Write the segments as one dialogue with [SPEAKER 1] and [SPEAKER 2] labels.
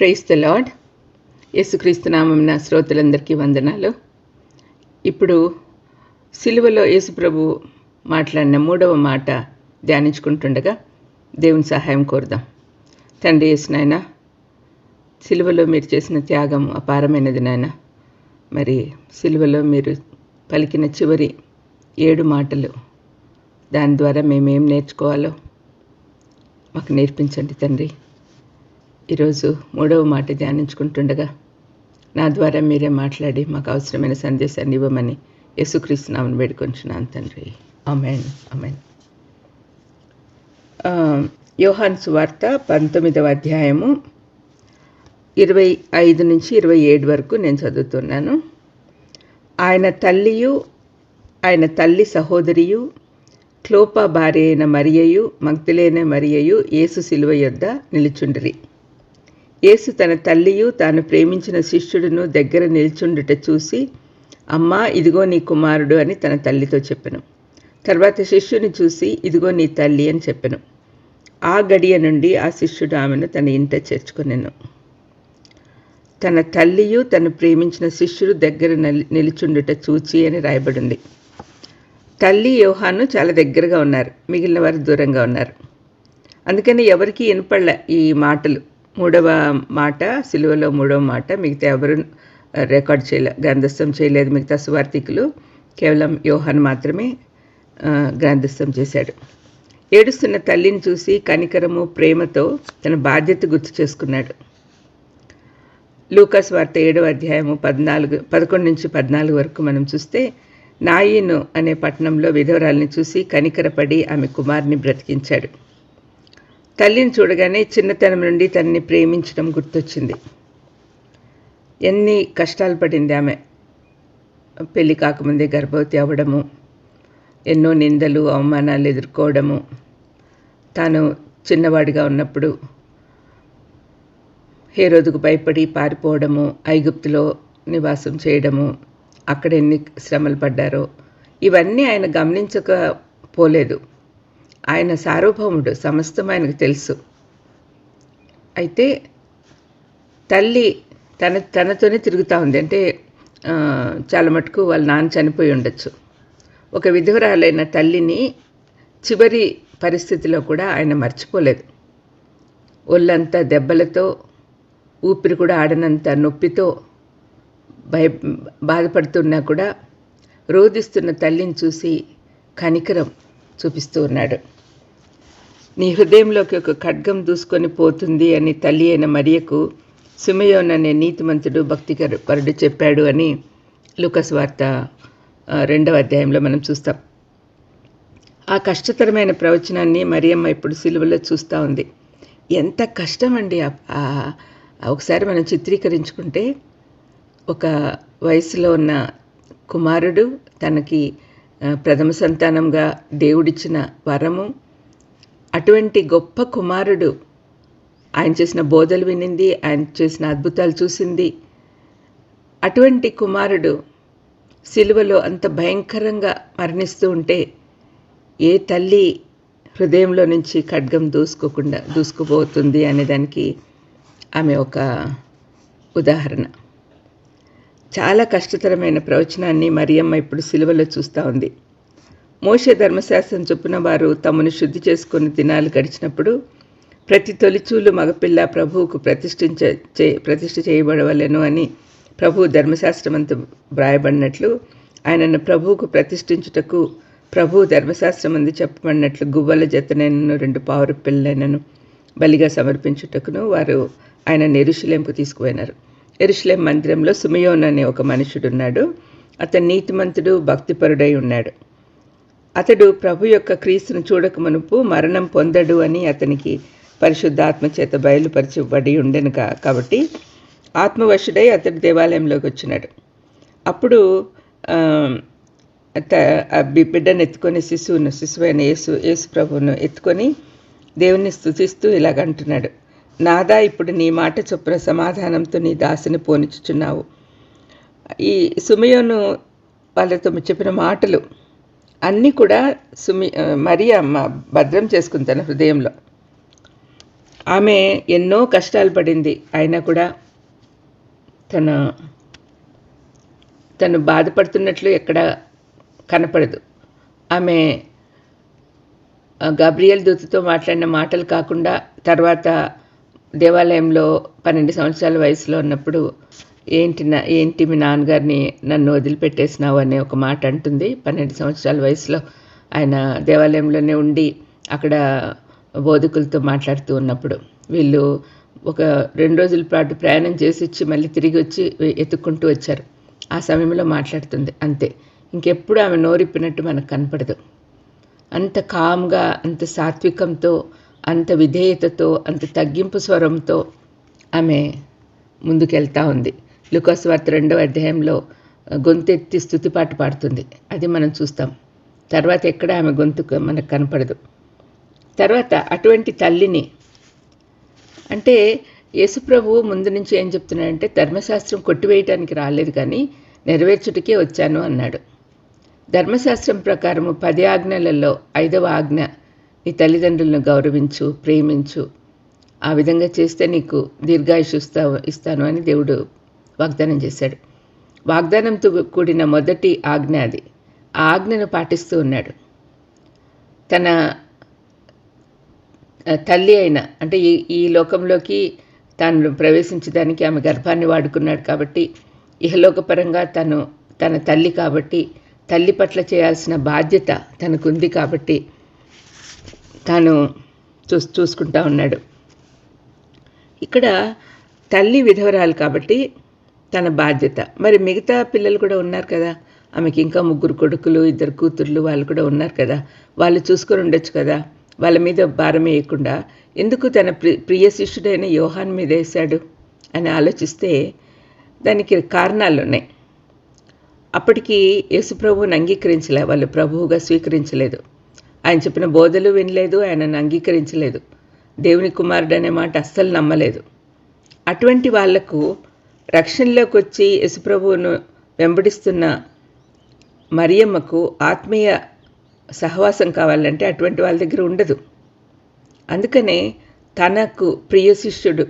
[SPEAKER 1] Price the lord యేసుక్రీస్తునామం నా శ్రోతలందరికీ వందనాలు. ఇప్పుడు సిలువలో యేసుప్రభు మాట్లాడిన మూడవ మాట ధ్యానించుకుంటుండగా దేవుని సహాయం కోరుదాం. తండ్రి యేసు నాయన సిలువలో మీరు చేసిన త్యాగం అపారమైనది నాయన. మరి సిలువలో మీరు పలికిన చివరి ఏడు మాటలు దాని ద్వారా మేమేం నేర్చుకోవాలో మాకు నేర్పించండి తండ్రి. ఈరోజు మూడవ మాట ధ్యానించుకుంటుండగా నా ద్వారా మీరే మాట్లాడి మాకు అవసరమైన సందేశాన్ని ఇవ్వమని యేసుక్రీస్తునామని వేడుకొంచున్నాను తండ్రి. అమెన్ అమెన్ యోహాన్స్ యోహాన్ సువార్త పంతొమ్మిదవ అధ్యాయము ఇరవై ఐదు నుంచి ఇరవై ఏడు వరకు నేను చదువుతున్నాను. ఆయన తల్లియు ఆయన తల్లి సహోదరియు క్లోపా భార్య అయిన మరియయు మగ్ధులైన మరియయు యేసు శిలువ యొద్ద నిలుచుండిరి. యేసు తన తల్లియు తాను ప్రేమించిన శిష్యుడును దగ్గర నిల్చుండుట చూసి అమ్మా ఇదిగో నీ కుమారుడు అని తన తల్లితో చెప్పెను. తర్వాత శిష్యుని చూసి ఇదిగో నీ తల్లి అని చెప్పెను. ఆ గడియ నుండి ఆ శిష్యుడు ఆమెను తన ఇంట చేర్చుకునేను. తన తల్లియు తను ప్రేమించిన శిష్యుడు దగ్గర నిలుచుండుట చూచి అని రాయబడింది. తల్లి యోహాను చాలా దగ్గరగా ఉన్నారు మిగిలిన వారు దూరంగా ఉన్నారు. అందుకని ఎవరికి వినపడలే ఈ మాటలు. మూడవ మాట సిలువలో మూడవ మాట మిగతా ఎవరు రికార్డ్ చేయలే గ్రంథస్థం చేయలేదు మిగతా సువార్థికులు కేవలం యోహాన్ మాత్రమే గ్రంథస్థం చేశాడు. ఏడుస్తున్న తల్లిని చూసి కనికరము ప్రేమతో తన బాధ్యత గుర్తు చేసుకున్నాడు. లూకాస్ వార్త ఏడవ అధ్యాయము పద్నాలుగు పదకొండు నుంచి పద్నాలుగు వరకు మనం చూస్తే నాయిను అనే పట్టణంలో విధవరాల్ని చూసి కనికరపడి ఆమె కుమార్ని బ్రతికించాడు. తల్లిని చూడగానే చిన్నతనం నుండి తనని ప్రేమించడం గుర్తొచ్చింది. ఎన్ని కష్టాలు పడింది ఆమె. పెళ్ళి కాకముందే గర్భవతి అవ్వడము ఎన్నో నిందలు అవమానాలు ఎదుర్కోవడము. తాను చిన్నవాడిగా ఉన్నప్పుడు హేరోదుకు భయపడి పారిపోవడము ఐగుప్తులో నివాసం చేయడము అక్కడ ఎన్ని శ్రమలు పడ్డారో ఇవన్నీ ఆయన గమనించకపోలేదు ఆయన సార్వభౌముడు సమస్తం ఆయనకు తెలుసు. అయితే తల్లి తన తనతోనే తిరుగుతూ ఉంది. అంటే చాలా మటుకు వాళ్ళ నాన్న చనిపోయి ఉండొచ్చు. ఒక విధవరాలైన తల్లిని చివరి పరిస్థితిలో కూడా ఆయన మర్చిపోలేదు. ఒళ్ళంతా దెబ్బలతో ఊపిరి కూడా ఆడనంత నొప్పితో భయ బాధపడుతున్నా కూడా రోధిస్తున్న తల్లిని చూసి కనికరం. చూపిస్తూ ఉన్నాడు నీ హృదయంలోకి ఒక ఖడ్గం దూసుకొని పోతుంది అని తల్లి అయిన మరియకు సుమయోన్ అనే నీతిమంతుడు భక్తికర పరుడు చెప్పాడు అని లుకస్ వార్త రెండవ అధ్యాయంలో మనం చూస్తాం. ఆ కష్టతరమైన ప్రవచనాన్ని మరియమ్మ ఇప్పుడు సిలువలో చూస్తూ ఉంది. ఎంత కష్టం అండి ఒకసారి మనం చిత్రీకరించుకుంటే ఒక వయసులో ఉన్న కుమారుడు తనకి ప్రథమ సంతానంగా దేవుడిచ్చిన వరము. అటువంటి గొప్ప కుమారుడు ఆయన చేసిన బోధలు వినింది ఆయన చేసిన అద్భుతాలు చూసింది. అటువంటి కుమారుడు సిలువలో అంత భయంకరంగా మరణిస్తూ ఉంటే ఏ తల్లి హృదయంలో నుంచి ఖడ్గం దూసుకోకుండా దూసుకుపోతుంది అనేదానికి ఆమె ఒక ఉదాహరణ. చాలా కష్టతరమైన ప్రవచనాన్ని మరియమ్మ ఇప్పుడు సిలువలో చూస్తూ ఉంది. మోషే ధర్మశాస్త్రం చొప్పున వారు తమను శుద్ధి చేసుకుని దినాలు గడిచినప్పుడు ప్రతి తొలిచూలు మగపిల్ల ప్రభువుకు ప్రతిష్ఠించ చే ప్రతిష్ఠ చేయబడవలెను అని ప్రభు ధర్మశాస్త్రమంత వ్రాయబడినట్లు ఆయనను ప్రభువుకు ప్రతిష్ఠించుటకు ప్రభు ధర్మశాస్త్రమందు చెప్పబడినట్లు గువ్వల జతనైనను రెండు పావురు పిల్లలైనను బలిగా సమర్పించుటకును వారు ఆయన ఎరుషులేంకు తీసుకుపోయినారు. ఎరుషులేం మందిరంలో సుమయోన్ అనే ఒక మనుషుడున్నాడు. అతను నీతిమంతుడు భక్తిపరుడై ఉన్నాడు. అతడు ప్రభు యొక్క క్రీస్తును చూడక మునుపు మరణం పొందడు అని అతనికి పరిశుద్ధాత్మ చేత బయలుపరచబడి ఉండెను కాబట్టి ఆత్మవశుడై అతడు దేవాలయంలోకి వచ్చినాడు. అప్పుడు బిడ్డను ఎత్తుకొని శిశువును శిశువైన యేసు యేసు ప్రభువును ఎత్తుకొని దేవుణ్ణి స్థుతిస్తూ ఇలాగంటున్నాడు నాదా ఇప్పుడు నీ మాట చొప్పున సమాధానంతో నీ దాసిని పోనిచుచున్నావు ఈ సుమయోను వాళ్ళతో చెప్పిన మాటలు అన్నీ కూడా సుమి మరి అమ్మ భద్రం చేసుకుంది తన హృదయంలో. ఆమె ఎన్నో కష్టాలు పడింది. అయినా కూడా తన తను బాధపడుతున్నట్లు ఎక్కడ కనపడదు. ఆమె గబ్రియల్ దూతతో మాట్లాడిన మాటలు కాకుండా తర్వాత దేవాలయంలో పన్నెండు సంవత్సరాల వయసులో ఉన్నప్పుడు ఏంటి నా ఏంటి మీ నాన్నగారిని నన్ను వదిలిపెట్టేసినావు అనే ఒక మాట అంటుంది. పన్నెండు సంవత్సరాల వయసులో ఆయన దేవాలయంలోనే ఉండి అక్కడ బోధకులతో మాట్లాడుతూ ఉన్నప్పుడు వీళ్ళు ఒక రెండు రోజుల పాటు ప్రయాణం చేసి ఇచ్చి మళ్ళీ తిరిగి వచ్చి ఎత్తుక్కుంటూ వచ్చారు. ఆ సమయంలో మాట్లాడుతుంది. అంతే. ఇంకెప్పుడు ఆమె నోరిప్పినట్టు మనకు కనపడదు. అంత కామ్గా అంత సాత్వికంతో అంత విధేయతతో అంత తగ్గింపు స్వరంతో ఆమె ముందుకెళ్తా ఉంది. లుకాస్ వార్త రెండవ అధ్యాయంలో గొంతెత్తి స్థుతిపాటు పాడుతుంది. అది మనం చూస్తాం. తర్వాత ఎక్కడ ఆమె గొంతు మనకు కనపడదు. తర్వాత అటువంటి తల్లిని అంటే యేసుప్రభు ముందు నుంచి ఏం చెప్తున్నాడంటే ధర్మశాస్త్రం కొట్టివేయటానికి రాలేదు కానీ నెరవేర్చుటకే వచ్చాను అన్నాడు. ధర్మశాస్త్రం ప్రకారము పది ఆజ్ఞలలో ఐదవ ఆజ్ఞ నీ తల్లిదండ్రులను గౌరవించు ప్రేమించు. ఆ విధంగా చేస్తే నీకు దీర్ఘాయుష్ ఇస్తా ఇస్తాను అని దేవుడు వాగ్దానం చేశాడు. వాగ్దానంతో కూడిన మొదటి ఆజ్ఞ అది. ఆ ఆజ్ఞను పాటిస్తూ ఉన్నాడు. తన తల్లి అయిన అంటే ఈ ఈ లోకంలోకి తాను ప్రవేశించడానికి ఆమె గర్భాన్ని వాడుకున్నాడు కాబట్టి ఇహలోకపరంగా తను తన తల్లి కాబట్టి తల్లి పట్ల చేయాల్సిన బాధ్యత తనకుంది కాబట్టి తాను చూస్ చూసుకుంటా ఉన్నాడు. ఇక్కడ తల్లి విధవరాలు కాబట్టి తన బాధ్యత. మరి మిగతా పిల్లలు కూడా ఉన్నారు కదా. ఆమెకి ఇంకా ముగ్గురు కొడుకులు ఇద్దరు కూతుర్లు వాళ్ళు కూడా ఉన్నారు కదా. వాళ్ళు చూసుకొని ఉండొచ్చు కదా. వాళ్ళ మీద భారం వేయకుండా ఎందుకు తన ప్రి ప్రియ శిష్యుడైన యోహాన్ మీద వేశాడు అని ఆలోచిస్తే దానికి కారణాలు ఉన్నాయి. అప్పటికి యేసుప్రభువుని అంగీకరించలే. వాళ్ళు ప్రభువుగా స్వీకరించలేదు. ఆయన చెప్పిన బోధలు వినలేదు ఆయనను అంగీకరించలేదు. దేవుని కుమారుడు అనే మాట అస్సలు నమ్మలేదు. అటువంటి వాళ్ళకు రక్షణలోకి వచ్చి యశుప్రభువును వెంబడిస్తున్న మరియమ్మకు ఆత్మీయ సహవాసం కావాలంటే అటువంటి వాళ్ళ దగ్గర ఉండదు. అందుకనే తనకు ప్రియ శిష్యుడు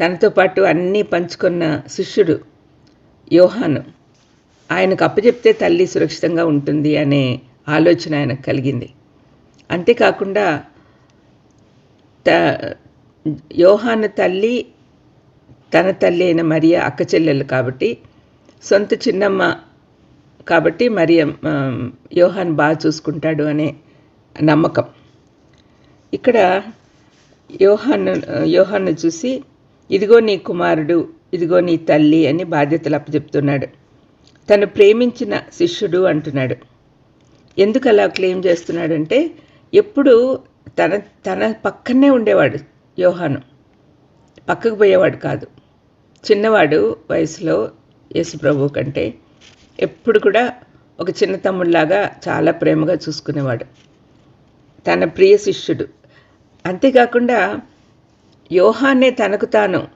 [SPEAKER 1] తనతో పాటు అన్నీ పంచుకున్న శిష్యుడు యోహాను ఆయనకు అప్పచెప్తే తల్లి సురక్షితంగా ఉంటుంది అనే ఆలోచన ఆయనకు కలిగింది. అంతేకాకుండా త యోహాన తల్లి తన తల్లి అయిన మరియ అక్క చెల్లెలు కాబట్టి సొంత చిన్నమ్మ కాబట్టి మరియ యోహాన్ బాగా చూసుకుంటాడు అనే నమ్మకం. ఇక్కడ యోహాను యోహాన్ను చూసి ఇదిగో నీ కుమారుడు ఇదిగో నీ తల్లి అని బాధ్యతలు అప్పచెప్తున్నాడు. తను ప్రేమించిన శిష్యుడు అంటున్నాడు. ఎందుకు అలా క్లెయిమ్ చేస్తున్నాడంటే ఎప్పుడు తన తన పక్కనే ఉండేవాడు యోహాను. పక్కకు పోయేవాడు కాదు. చిన్నవాడు వయసులో యేసుప్రభు కంటే ఎప్పుడు కూడా ఒక చిన్న తమ్ముడిలాగా చాలా ప్రేమగా చూసుకునేవాడు. తన ప్రియ శిష్యుడు. అంతేకాకుండా యోహాన్నే తనకు తాను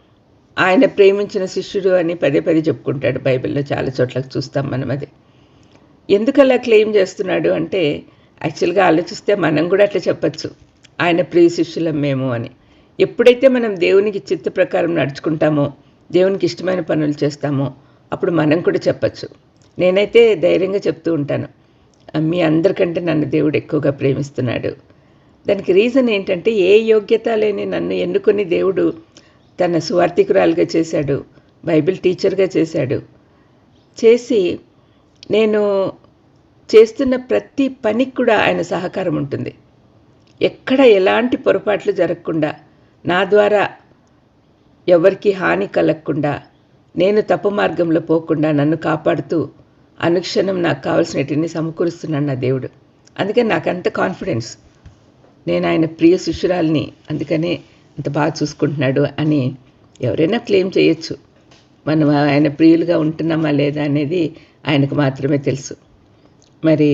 [SPEAKER 1] ఆయన ప్రేమించిన శిష్యుడు అని పదే పదే చెప్పుకుంటాడు బైబిల్లో చాలా చోట్ల చూస్తాం మనం అది. ఎందుకలా క్లెయిమ్ చేస్తున్నాడు అంటే యాక్చువల్గా ఆలోచిస్తే మనం కూడా అట్లా చెప్పచ్చు. ఆయన ప్రియ శిష్యులం మేము అని. ఎప్పుడైతే మనం దేవునికి చిత్త ప్రకారం నడుచుకుంటామో దేవునికి ఇష్టమైన పనులు చేస్తామో అప్పుడు మనం కూడా చెప్పచ్చు. నేనైతే ధైర్యంగా చెప్తూ ఉంటాను. మీ అందరికంటే నన్ను దేవుడు ఎక్కువగా ప్రేమిస్తున్నాడు. దానికి రీజన్ ఏంటంటే ఏ యోగ్యత లేని నన్ను ఎన్నుకొని దేవుడు తన సువార్థికురాలుగా చేశాడు బైబిల్ టీచర్గా చేశాడు. చేసి నేను చేస్తున్న ప్రతి పనికి కూడా ఆయన సహకారం ఉంటుంది. ఎక్కడ ఎలాంటి పొరపాట్లు జరగకుండా నా ద్వారా ఎవరికి హాని కలగకుండా నేను తప్పు మార్గంలో పోకుండా నన్ను కాపాడుతూ అనుక్షణం నాకు కావలసినటిని సమకూరుస్తున్నాడు నా దేవుడు. అందుకని నాకు అంత కాన్ఫిడెన్స్. నేను ఆయన ప్రియ శిష్యురాల్ని అందుకనే ఇంత బాగా చూసుకుంటున్నాడు అని ఎవరైనా క్లెయిమ్ చేయొచ్చు. మనం ఆయన ప్రియులుగా ఉంటున్నామా లేదా అనేది ఆయనకు మాత్రమే తెలుసు. మరి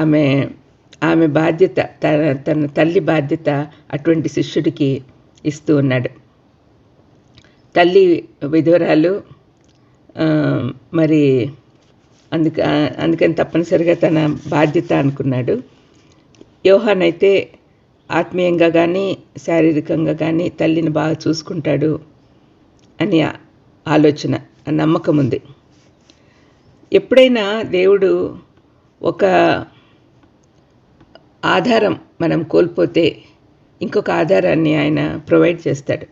[SPEAKER 1] ఆమె ఆమె బాధ్యత తన తన తల్లి బాధ్యత అటువంటి శిష్యుడికి ఇస్తూ ఉన్నాడు. తల్లి విధురాలు మరి అందుక అందుకని తప్పనిసరిగా తన బాధ్యత అనుకున్నాడు. యోహాన్ అయితే ఆత్మీయంగా కానీ శారీరకంగా కానీ తల్లిని బాగా చూసుకుంటాడు అని ఆలోచన నమ్మకం ఉంది ఎప్పుడైనా దేవుడు ఒక ఆధారం మనం కోల్పోతే ఇంకొక ఆధారాన్ని ఆయన ప్రొవైడ్ చేస్తాడు.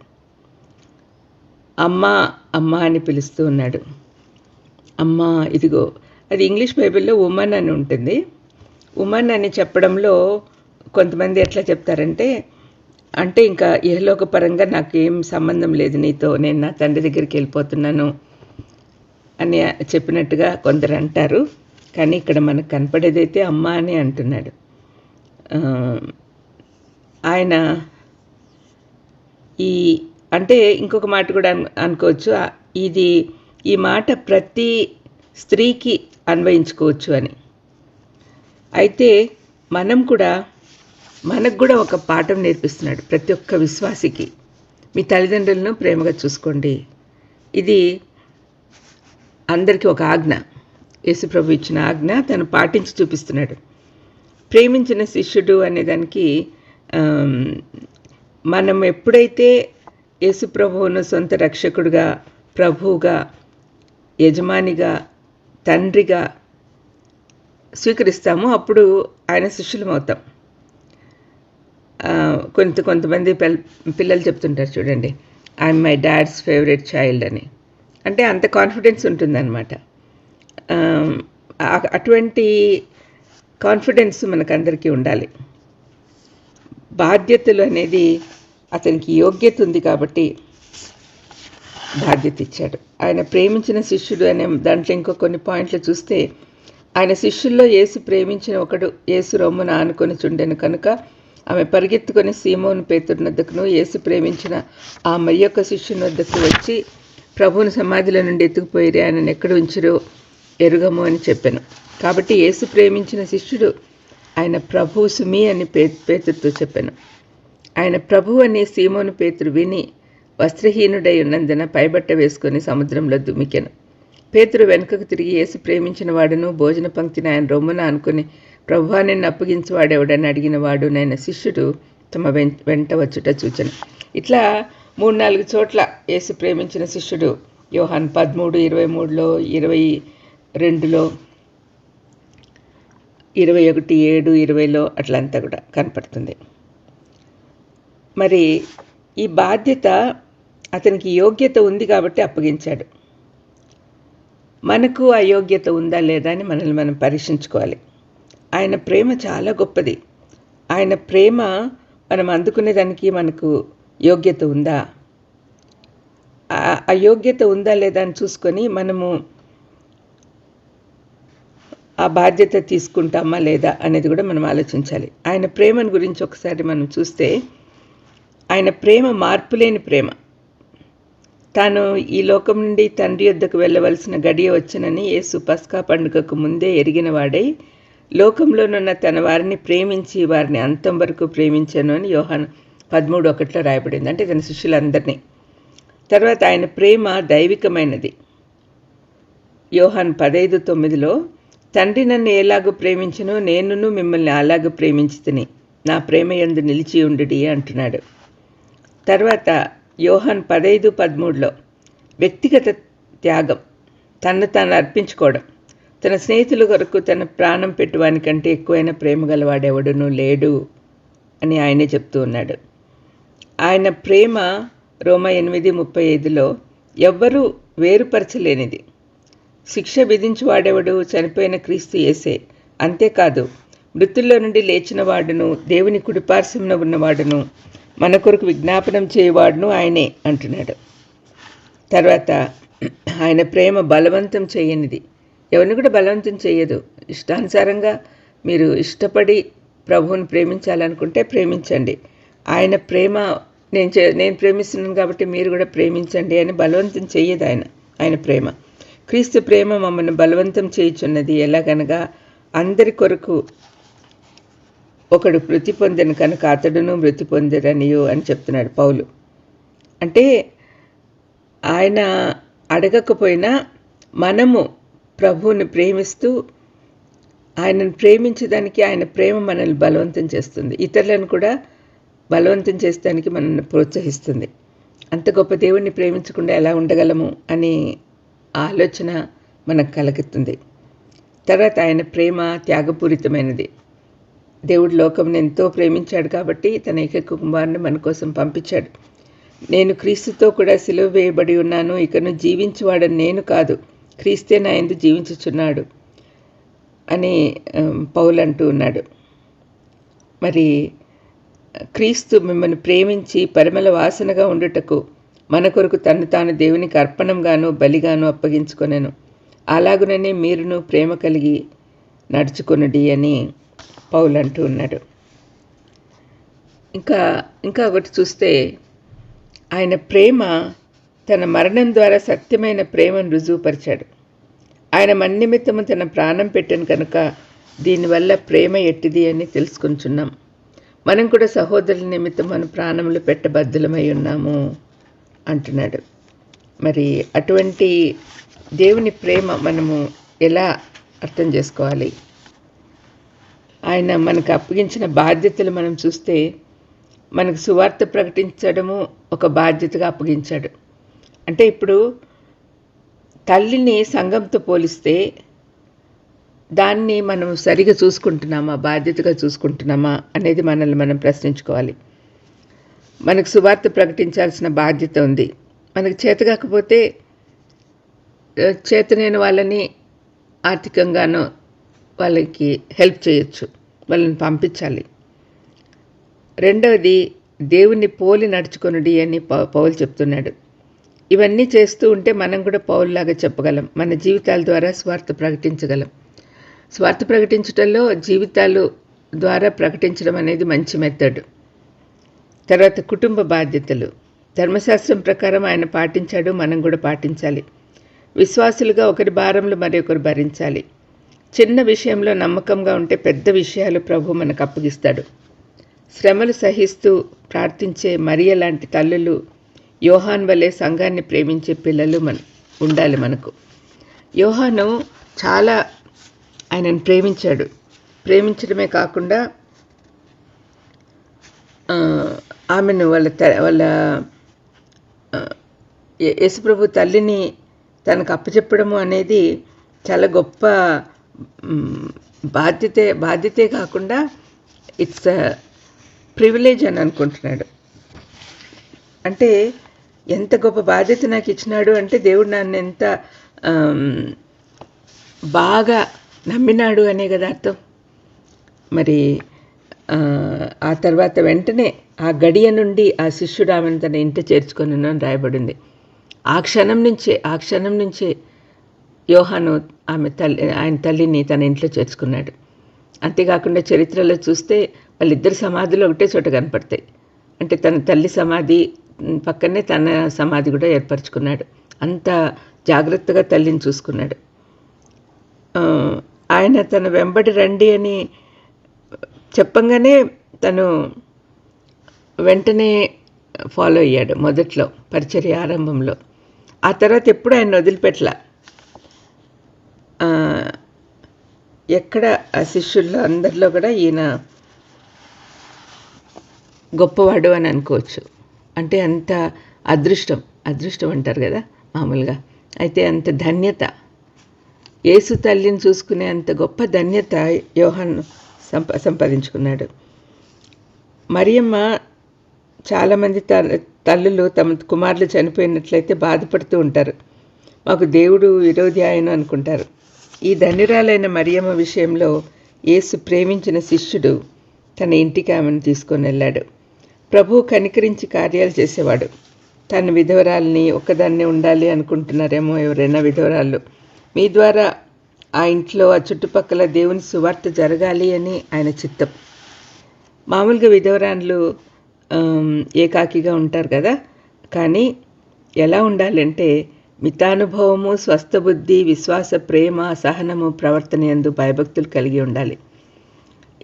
[SPEAKER 1] అమ్మ అమ్మ అని పిలుస్తూ ఉన్నాడు. అమ్మ ఇదిగో అది ఇంగ్లీష్ బైబిల్లో ఉమన్ అని ఉంటుంది. ఉమన్ అని చెప్పడంలో కొంతమంది ఎట్లా చెప్తారంటే అంటే ఇంకా ఇహలోక పరంగా నాకు ఏం సంబంధం లేదు నీతో నేను నా తండ్రి దగ్గరికి వెళ్ళిపోతున్నాను అని చెప్పినట్టుగా కొందరు అంటారు. కానీ ఇక్కడ మనకు కనపడేదైతే అమ్మ అని అంటున్నాడు. ఆయన ఈ అంటే ఇంకొక మాట కూడా అనుకోవచ్చు. ఇది ఈ మాట ప్రతి స్త్రీకి అన్వయించుకోవచ్చు అని. అయితే మనం కూడా మనకు కూడా ఒక పాఠం నేర్పిస్తున్నాడు ప్రతి ఒక్క విశ్వాసికి. మీ తల్లిదండ్రులను ప్రేమగా చూసుకోండి. ఇది అందరికీ ఒక ఆజ్ఞ. యేసుప్రభు ఇచ్చిన ఆజ్ఞ తను పాటించి చూపిస్తున్నాడు. ప్రేమించిన శిష్యుడు అనేదానికి మనం ఎప్పుడైతే యేసుప్రభువును సొంత రక్షకుడుగా ప్రభువుగా యజమానిగా తండ్రిగా స్వీకరిస్తామో అప్పుడు ఆయన శిష్యులం అవుతాం కొంత కొంతమంది పిల్లలు చెప్తుంటారు చూడండి. I'm my dad's favourite child అని. అంటే అంత కాన్ఫిడెన్స్ ఉంటుందన్నమాట. అటువంటి కాన్ఫిడెన్స్ మనకందరికీ ఉండాలి. బాధ్యతలు అనేది అతనికి యోగ్యత ఉంది కాబట్టి బాధ్యత ఇచ్చాడు. ఆయన ప్రేమించిన శిష్యుడు అనే దాంట్లో ఇంకో కొన్ని పాయింట్లు చూస్తే ఆయన శిష్యుల్లో ఏసు ప్రేమించిన ఒకడు ఏసు రొమ్మున ఆనుకొని చుండెను కనుక ఆమె పరిగెత్తుకొని సీమోను పేతుడి వద్దకును ఏసు ప్రేమించిన ఆ మరి యొక్క శిష్యుని వద్దకు వచ్చి ప్రభువుని సమాధిలో నుండి ఎత్తుకుపోయి ఆయన ఎక్కడ ఉంచరో ఎరుగము అని చెప్పాను. కాబట్టి యేసు ప్రేమించిన శిష్యుడు ఆయన ప్రభు సుమి అని పే పేతుతో చెప్పాను. ఆయన ప్రభు అని సీమోను పేతురు విని వస్త్రహీనుడై ఉన్నందున పైబట్ట వేసుకొని సముద్రంలో దుమికెను. పేతురు వెనుకకు తిరిగి యేసు ప్రేమించిన వాడును భోజన పంక్తిని ఆయన రొమ్మున అనుకుని ప్రభువాన్ని అప్పగించేవాడెవడని అడిగిన వాడు నాయన శిష్యుడు తమ వెంట వచ్చుట సూచన ఇట్లా మూడు నాలుగు చోట్ల యేసు ప్రేమించిన శిష్యుడు యోహాన్ పదమూడు ఇరవై మూడులో ఇరవై రెండులో ఇరవై ఒకటి ఏడు ఇరవైలో అట్లంతా కూడా కనపడుతుంది. మరి ఈ బాధ్యత అతనికి యోగ్యత ఉంది కాబట్టి అప్పగించాడు. మనకు అయోగ్యత ఉందా లేదా అని మనల్ని మనం పరీక్షించుకోవాలి. ఆయన ప్రేమ చాలా గొప్పది. ఆయన ప్రేమ మనం అందుకునేదానికి మనకు యోగ్యత ఉందా? ఆ యోగ్యత ఉందా లేదా అని చూసుకొని మనము ఆ బాధ్యత తీసుకుంటామా లేదా అనేది కూడా మనం ఆలోచించాలి. ఆయన ప్రేమను గురించి ఒకసారి మనం చూస్తే ఆయన ప్రేమ మార్పులేని ప్రేమ. తాను ఈ లోకం నుండి తండ్రి యొద్దకు వెళ్ళవలసిన గడియ వచ్చనని యేసు పస్కా పండుగకు ముందే ఎరిగిన వాడై లోకంలోనున్న తన వారిని ప్రేమించి వారిని అంతం వరకు ప్రేమించాను అని యోహాన్ పదమూడు ఒకటిలో రాయబడింది. అంటే తన శిష్యులందరినీ. తర్వాత ఆయన ప్రేమ దైవికమైనది. యోహాన్ పదైదు తొమ్మిదిలో తండ్రి నన్ను ఎలాగో ప్రేమించనో? నేనును మిమ్మల్ని అలాగ ప్రేమించుతుని నా ప్రేమ ఎందు నిలిచి ఉండి అంటున్నాడు. తర్వాత యోహన్ పదైదు పదమూడులో వ్యక్తిగత త్యాగం తన్ను తాను అర్పించుకోవడం తన స్నేహితుల కొరకు తన ప్రాణం పెట్టువానికంటే ఎక్కువైన ప్రేమ గలవాడెవడునూ లేడు అని ఆయనే చెప్తూ ఉన్నాడు. ఆయన ప్రేమ రోమ ఎనిమిది ముప్పై ఐదులో ఎవ్వరూ వేరుపరచలేనిది. శిక్ష విధించి వాడేవాడు చనిపోయిన క్రీస్తు ఏసే అంతేకాదు మృతుల్లో నుండి లేచిన వాడును దేవుని కుడిపార్శ్వమున ఉన్నవాడును మన కొరకు విజ్ఞాపనం చేయవాడును ఆయనే అంటున్నాడు. తర్వాత ఆయన ప్రేమ బలవంతం చేయనిది. ఎవరిని కూడా బలవంతం చేయదు. ఇష్టానుసారంగా మీరు ఇష్టపడి ప్రభువుని ప్రేమించాలనుకుంటే ప్రేమించండి. ఆయన ప్రేమ నేను చే నేను ప్రేమిస్తున్నాను కాబట్టి మీరు కూడా ప్రేమించండి అని బలవంతం చేయదు ఆయన ఆయన ప్రేమ. క్రీస్తు ప్రేమ మమ్మల్ని బలవంతం చేయుచున్నది ఎలాగనగా అందరి కొరకు ఒకడు మృతి పొందిన కనుక అతడును మృతి పొందిరనియు అని చెప్తున్నాడు పౌలు. అంటే ఆయన అడగకపోయినా మనము ప్రభువుని ప్రేమిస్తూ ఆయనను ప్రేమించడానికి ఆయన ప్రేమ మనల్ని బలవంతం చేస్తుంది. ఇతరులను కూడా బలవంతం చేస్తానికి మనల్ని ప్రోత్సహిస్తుంది. అంత గొప్ప దేవుణ్ణి ప్రేమించకుండా ఎలా ఉండగలము అని ఆలోచన మనకు కలుగుతుంది తర్వాత ఆయన ప్రేమ త్యాగపూరితమైనది. దేవుడు లోకంని ఎంతో ప్రేమించాడు కాబట్టి తన ఏకైక కుమారుని మన కోసం పంపించాడు. నేను క్రీస్తుతో కూడా సిలువ వేయబడి ఉన్నాను. ఇకను జీవించేవాడని నేను కాదు. క్రీస్తే నా ఎందు జీవించుచున్నాడు అని పౌలు అంటూ ఉన్నాడు. మరి క్రీస్తు మిమ్మల్ని ప్రేమించి పరిమళ వాసనగా ఉండుటకు మన కొరకు తను తాను దేవునికి అర్పణంగాను బలిగాను అప్పగించుకొనెను. అలాగుననే మీరును ప్రేమ కలిగి నడుచుకొనుడి అని పౌలు అంటూ ఉన్నాడు. ఇంకా ఇంకా ఒకటి చూస్తే ఆయన ప్రేమ తన మరణం ద్వారా సత్యమైన ప్రేమను రుజువుపరిచాడు. ఆయన మన్నిమిత్తము తన ప్రాణం పెట్టాను కనుక దీనివల్ల ప్రేమ ఎట్టిది అని తెలుసుకుంటున్నాం మనం కూడా సహోదరుల నిమిత్తం మన ప్రాణములు పెట్టబద్దులమై ఉన్నాము అంటున్నాడు. మరి అటువంటి దేవుని ప్రేమ మనము ఎలా అర్థం చేసుకోవాలి? ఆయన మనకు అప్పగించిన బాధ్యతలు మనం చూస్తే మనకు సువార్త ప్రకటించడము ఒక బాధ్యతగా అప్పగించాడు. అంటే ఇప్పుడు తల్లిని సంఘంతో పోలిస్తే దాన్ని మనం సరిగా చూసుకుంటున్నామా బాధ్యతగా చూసుకుంటున్నామా అనేది మనల్ని మనం ప్రశ్నించుకోవాలి. మనకు సువార్త ప్రకటించాల్సిన బాధ్యత ఉంది. మనకు చేత కాకపోతే చేతనైన వాళ్ళని ఆర్థికంగానో వాళ్ళకి హెల్ప్ చేయొచ్చు వాళ్ళని పంపించాలి. రెండవది దేవుని పోలి నడుచుకొనుడి అని పౌలు చెప్తున్నాడు. ఇవన్నీ చేస్తూ ఉంటే మనం కూడా పౌరులాగా చెప్పగలం. మన జీవితాల ద్వారా స్వార్థ ప్రకటించగలం. స్వార్థ ప్రకటించడంలో జీవితాలు ద్వారా ప్రకటించడం అనేది మంచి మెథడ్ తర్వాత కుటుంబ బాధ్యతలు. ధర్మశాస్త్రం ప్రకారం ఆయన పాటించాడు మనం కూడా పాటించాలి. విశ్వాసులుగా ఒకరి భారంలో ఒకరు భరించాలి. చిన్న విషయంలో నమ్మకంగా ఉంటే పెద్ద విషయాలు ప్రభు మనకు అప్పగిస్తాడు. శ్రమలు సహిస్తూ ప్రార్థించే మరియ లాంటి తల్లులు యోహాన్ వలె సంఘాన్ని ప్రేమించే పిల్లలు మన ఉండాలి మనకు. యోహాను చాలా ఆయనను ప్రేమించాడు. ప్రేమించడమే కాకుండా ఆమెను వాళ్ళ వాళ్ళ యేసుప్రభు తల్లిని తనకు అప్పచెప్పడము అనేది చాలా గొప్ప బాధ్యతే బాధ్యతే కాకుండా ఇట్స్ ప్రివిలేజ్ అని అనుకుంటున్నాడు. అంటే ఎంత గొప్ప బాధ్యత నాకు ఇచ్చినాడు అంటే దేవుడు నన్ను ఎంత బాగా నమ్మినాడు అనే కదా అర్థం. మరి ఆ తర్వాత వెంటనే ఆ గడియ నుండి ఆ శిష్యుడు ఆమెను తన ఇంట చేర్చుకొని అని రాయబడింది. ఆ క్షణం నుంచే ఆ క్షణం నుంచే యోహాను ఆమె తల్లి ఆయన తల్లిని తన ఇంట్లో చేర్చుకున్నాడు. అంతేకాకుండా చరిత్రలో చూస్తే వాళ్ళిద్దరు సమాధులు ఒకటే చోట కనపడతాయి. అంటే తన తల్లి సమాధి పక్కనే తన సమాధి కూడా ఏర్పరచుకున్నాడు. అంత జాగ్రత్తగా తల్లిని చూసుకున్నాడు. ఆయన తన వెంబడి రండి అని చెప్పంగానే తను వెంటనే ఫాలో అయ్యాడు మొదట్లో పరిచర్య ఆరంభంలో. ఆ తర్వాత ఎప్పుడు ఆయన వదిలిపెట్టల. ఎక్కడ ఆ శిష్యుల్లో అందరిలో కూడా ఈయన గొప్పవాడు అని అనుకోవచ్చు. అంటే అంత అదృష్టం అదృష్టం అంటారు కదా మామూలుగా. అయితే అంత ధన్యత యేసు తల్లిని చూసుకునే అంత గొప్ప ధన్యత యోహన్ సంప సంపాదించుకున్నాడు. మరియమ్మ చాలామంది త తల్లులు తమ కుమారులు చనిపోయినట్లయితే బాధపడుతూ ఉంటారు. మాకు దేవుడు విరోధి ఆయన అనుకుంటారు. ఈ ధన్యురాలైన మరియమ్మ విషయంలో యేసు ప్రేమించిన శిష్యుడు తన ఇంటికి ఆమెను తీసుకొని వెళ్ళాడు. ప్రభు కనికరించి కార్యాలు చేసేవాడు. తన విధవరాల్ని ఒక్కదాన్నే ఉండాలి అనుకుంటున్నారేమో ఎవరైనా విధవరాళ్ళు. మీ ద్వారా ఆ ఇంట్లో ఆ చుట్టుపక్కల దేవుని సువార్త జరగాలి అని ఆయన చిత్తం. మామూలుగా విధవరాన్లు ఏకాకిగా ఉంటారు కదా? కానీ ఎలా ఉండాలంటే మితానుభవము స్వస్థబుద్ధి విశ్వాస ప్రేమ సహనము ప్రవర్తన ఎందు భయభక్తులు కలిగి ఉండాలి.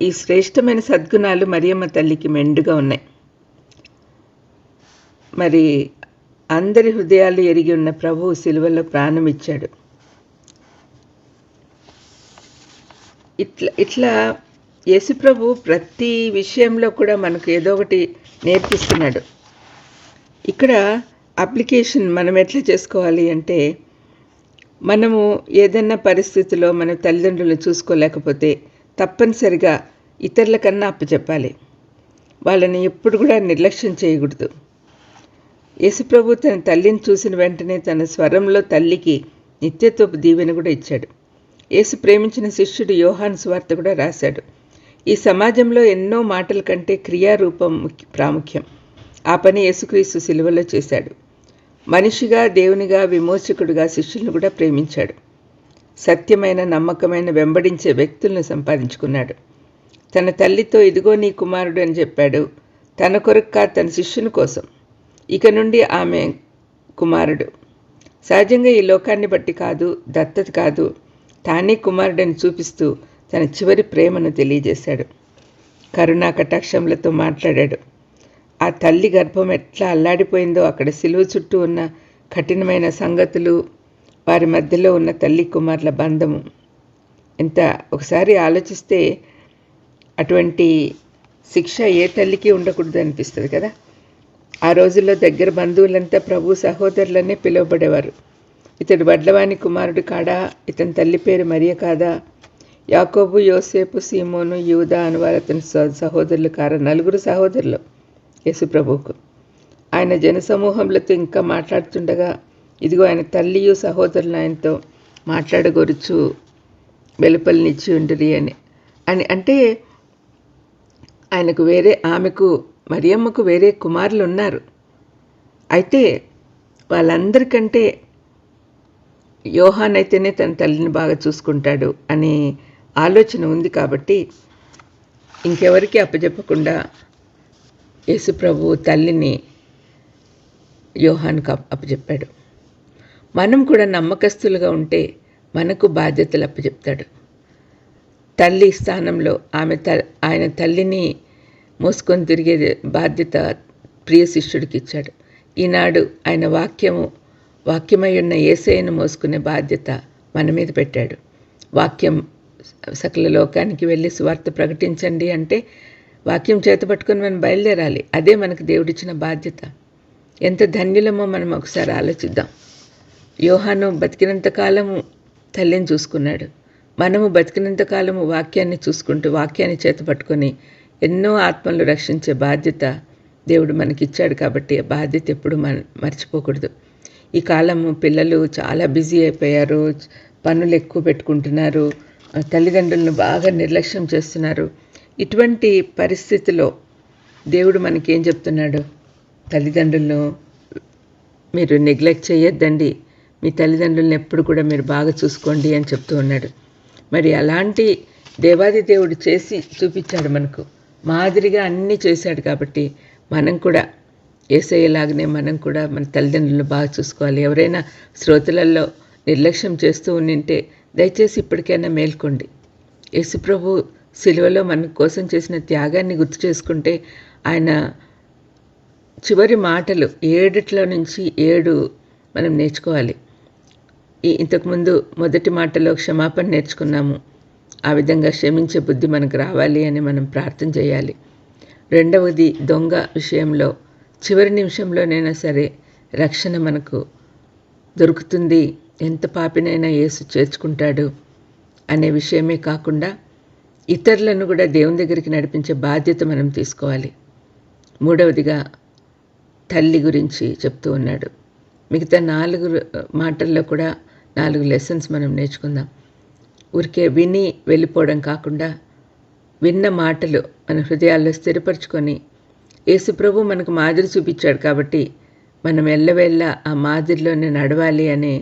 [SPEAKER 1] ఈ శ్రేష్టమైన సద్గుణాలు మరియమ్మ తల్లికి మెండుగా ఉన్నాయి. మరి అందరి హృదయాలు ఎరిగి ఉన్న ప్రభువు సిలువలో ప్రాణం ఇచ్చాడు ఇట్లా ఇట్లా యేసుప్రభు ప్రతి విషయంలో కూడా మనకు ఏదో ఒకటి నేర్పిస్తున్నాడు. ఇక్కడ అప్లికేషన్ మనం ఎట్లా చేసుకోవాలి అంటే మనము ఏదన్నా పరిస్థితిలో మన తల్లిదండ్రులు చూసుకోలేకపోతే తప్పనిసరిగా ఇతరుల కన్నా అప్పచెప్పాలి వాళ్ళని ఎప్పుడు కూడా నిర్లక్ష్యం చేయకూడదు. యేసుప్రభు తన తల్లిని చూసిన వెంటనే తన స్వరంలో తల్లికి నిత్యత్వపు దీవెన కూడా ఇచ్చాడు. యేసు ప్రేమించిన శిష్యుడు యోహాన్ స్వార్త కూడా రాశాడు. ఈ సమాజంలో ఎన్నో మాటల కంటే క్రియారూపం ప్రాముఖ్యం. ఆ పని యేసుక్రీస్తు సిలువలో చేశాడు. మనిషిగా దేవునిగా విమోచకుడుగా శిష్యులను కూడా ప్రేమించాడు. సత్యమైన నమ్మకమైన వెంబడించే వ్యక్తులను సంపాదించుకున్నాడు. తన తల్లితో ఇదిగో నీ కుమారుడు అని చెప్పాడు. తన కొరకు కాదు తన శిష్యుని కోసం. ఇక నుండి ఆమె కుమారుడు. సహజంగా ఈ లోకాన్ని బట్టి కాదు దత్తత కాదు తానే కుమారుడని చూపిస్తూ తన చివరి ప్రేమను తెలియజేశాడు. కరుణా కటాక్షములతో మాట్లాడాడు. ఆ తల్లి గర్భం ఎట్లా అల్లాడిపోయిందో అక్కడ సిలువ చుట్టూ ఉన్న కఠినమైన సంగతులు వారి మధ్యలో ఉన్న తల్లి కుమారుల బంధము. ఎంత ఒకసారి ఆలోచిస్తే అటువంటి శిక్ష ఏ తల్లికి ఉండకూడదు అనిపిస్తుంది కదా. ఆ రోజుల్లో దగ్గర బంధువులంతా ప్రభు సహోదరులనే పిలువబడేవారు. ఇతడు వడ్లవాణి కుమారుడు కాడా ఇతని తల్లి పేరు మరియ కాదా? యాకోబు యోసేపు సీమోను యూదా అనువారు అతని సహోదరులు కారా? నలుగురు సహోదరులు యేసుప్రభువుకు ఆయన జనసమూహంలతో ఇంకా మాట్లాడుతుండగా ఇదిగో ఆయన తల్లియు సహోదరులు ఆయనతో మాట్లాడగొరుచు వెలుపలినిచ్చి ఉండిరి అని. అని అంటే ఆయనకు వేరే ఆమెకు మరియమ్మకు వేరే కుమారులు ఉన్నారు అయితే వాళ్ళందరికంటే యోహాన్ అయితేనే తన తల్లిని బాగా చూసుకుంటాడు అనే ఆలోచన ఉంది కాబట్టి ఇంకెవరికి అప్పచెప్పకుండా యేసుప్రభు తల్లిని యోహాన్కు అప్పచెప్పాడు మనం కూడా నమ్మకస్తులుగా ఉంటే మనకు బాధ్యతలు అప్పచెప్తాడు తల్లి స్థానంలో ఆమె త ఆయన తల్లిని మోసుకొని తిరిగే బాధ్యత ప్రియ శిష్యుడికి ఇచ్చాడు. ఈనాడు ఆయన వాక్యము వాక్యమై ఉన్న ఏసైను మోసుకునే బాధ్యత మన మీద పెట్టాడు. వాక్యం సకల లోకానికి వెళ్ళి సువార్త ప్రకటించండి అంటే వాక్యం చేతపట్టుకుని మనం బయలుదేరాలి. అదే మనకు దేవుడిచ్చిన బాధ్యత. ఎంత ధన్యులమో మనం ఒకసారి ఆలోచిద్దాం. యోహాను బతికినంత కాలము తల్లిని చూసుకున్నాడు. మనము బతికినంత కాలము వాక్యాన్ని చూసుకుంటూ వాక్యాన్ని చేతపట్టుకొని ఎన్నో ఆత్మలు రక్షించే బాధ్యత దేవుడు మనకిచ్చాడు కాబట్టి ఆ బాధ్యత ఎప్పుడు మన మర్చిపోకూడదు. ఈ కాలము పిల్లలు చాలా బిజీ అయిపోయారు పనులు ఎక్కువ పెట్టుకుంటున్నారు తల్లిదండ్రులను బాగా నిర్లక్ష్యం చేస్తున్నారు. ఇటువంటి పరిస్థితిలో దేవుడు మనకేం చెప్తున్నాడు? తల్లిదండ్రులను మీరు నెగ్లెక్ట్ చేయొద్దండి. మీ తల్లిదండ్రులను ఎప్పుడు కూడా మీరు బాగా చూసుకోండి అని చెప్తూ ఉన్నాడు. మరి అలాంటి దేవాది దేవుడు చేసి చూపించాడు మనకు. మాదిరిగా అన్నీ చేశాడు కాబట్టి మనం కూడా ఏసయ్యలాగానే మనం కూడా మన తల్లిదండ్రులను బాగా చూసుకోవాలి. ఎవరైనా శ్రోతలలో నిర్లక్ష్యం చేస్తూ ఉండింటే దయచేసి ఇప్పటికైనా మేల్కోండి. యేసుప్రభు సిలువలో మన కోసం చేసిన త్యాగాన్ని గుర్తు చేసుకుంటే ఆయన చివరి మాటలు ఏడిట్లో నుంచి ఏడు మనం నేర్చుకోవాలి. ఈ ఇంతకుముందు మొదటి మాటలో క్షమాపణ నేర్చుకున్నాము. ఆ విధంగా క్షమించే బుద్ధి మనకు రావాలి అని మనం ప్రార్థన చేయాలి. రెండవది దొంగ విషయంలో చివరి నిమిషంలోనైనా సరే రక్షణ మనకు దొరుకుతుంది. ఎంత పాపినైనా యేసు చేర్చుకుంటాడు అనే విషయమే కాకుండా ఇతరులను కూడా దేవుని దగ్గరికి నడిపించే బాధ్యత మనం తీసుకోవాలి. మూడవదిగా తల్లి గురించి చెప్తూ ఉన్నాడు. మిగతా నాలుగు మాటల్లో కూడా నాలుగు లెసన్స్ మనం నేర్చుకుందాం. ఊరికే విని వెళ్ళిపోవడం కాకుండా విన్న మాటలు మన హృదయాల్లో స్థిరపరచుకొని యేసుప్రభు మనకు మాదిరి చూపించాడు కాబట్టి మనం ఎల్లవేళ్ళ ఆ మాదిరిలోనే నడవాలి అనే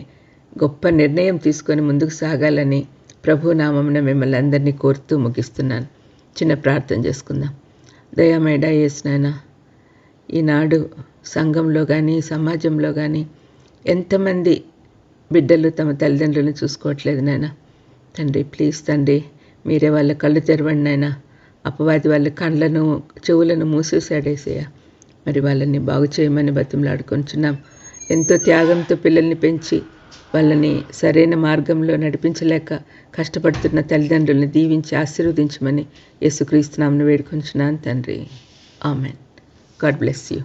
[SPEAKER 1] గొప్ప నిర్ణయం తీసుకొని ముందుకు సాగాలని ప్రభునామమున మిమ్మల్ని అందరినీ కోరుతూ ముగిస్తున్నాను. చిన్న ప్రార్థన చేసుకుందాం. దయామేడా నాయన ఈనాడు సంఘంలో కానీ సమాజంలో కానీ ఎంతమంది బిడ్డలు తమ తల్లిదండ్రులను చూసుకోవట్లేదు నాయన. తండ్రి ప్లీజ్ తండ్రి మీరే వాళ్ళ కళ్ళు తెరవండి నాయనా. అపవాది వాళ్ళ కళ్ళను చెవులను మూసేసాడేసయ్యా మరి వాళ్ళని బాగు చేయమని బతిమలాడుకొంచున్నాం. ఎంతో త్యాగంతో పిల్లల్ని పెంచి వాళ్ళని సరైన మార్గంలో నడిపించలేక కష్టపడుతున్న తల్లిదండ్రులను దీవించి ఆశీర్వదించమని యేసుక్రీస్తునామను వేడుకొంచున్నాను తండ్రి. ఆమెన్. God bless you.